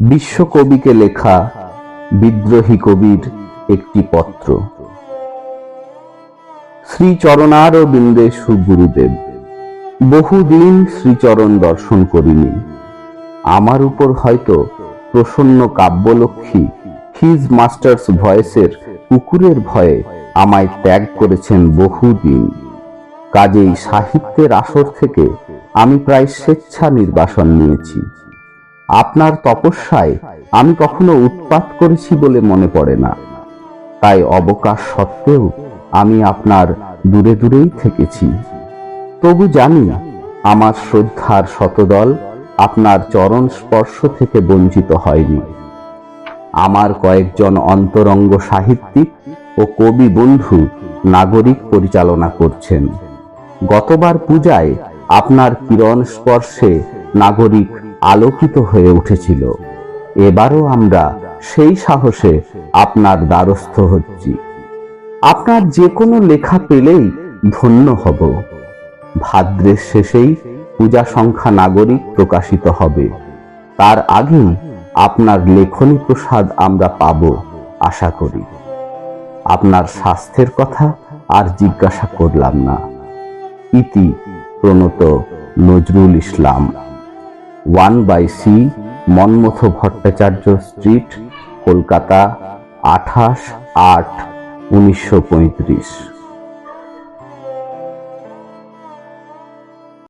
বিশ্বকবিকে লেখা বিদ্রোহী কবির একটি পত্র। শ্রীচরণার বিন্দে সুগুরুদেব বহুদিন শ্রীচরণ দর্শন করিনি। আমার উপর হয়তো প্রসন্ন কাব্যলক্ষ্মী হিজ মাস্টার্স ভয়েসের কুকুরের ভয়ে আমায় ত্যাগ করেছেন বহুদিন। কাজেই সাহিত্যের আসর থেকে আমি প্রায় স্বেচ্ছা নির্বাসন নিয়েছি। আপনার তপস্যায় আমি কখনো উৎপাত করেছি বলে মনে পড়ে না। তাই অবকাশ সত্ত্বেও আমি আপনার দূরে দূরেই থেকেছি। তবু জানি আমার শ্রদ্ধার শতদল আপনার চরণ স্পর্শ থেকে বঞ্চিত হয়নি। আমার কয়েকজন অন্তরঙ্গ সাহিত্যিক ও কবি বন্ধু নাগরিক পরিচালনা করছেন। গতবার পূজায় আপনার কিরণ স্পর্শে নাগরিক আলোকিত হয়ে উঠেছিল। এবারও আমরা সেই সাহসে আপনার দ্বারস্থ হচ্ছি। আপনার যে কোনো লেখা পেলেই ধন্য হব। ভাদ্রের শেষেই পূজা সংখ্যা নাগরিক প্রকাশিত হবে। তার আগেই আপনার লেখনী প্রসাদ আমরা পাব, আশা করি। আপনার স্বাস্থ্যের কথা আর জিজ্ঞাসা করলাম না। ইতি প্রণত Nazrul Islam. One by C Manmatha Bhattacharya street Kolkata আঠাশ আট উনিশশো পঁয়ত্রিশ।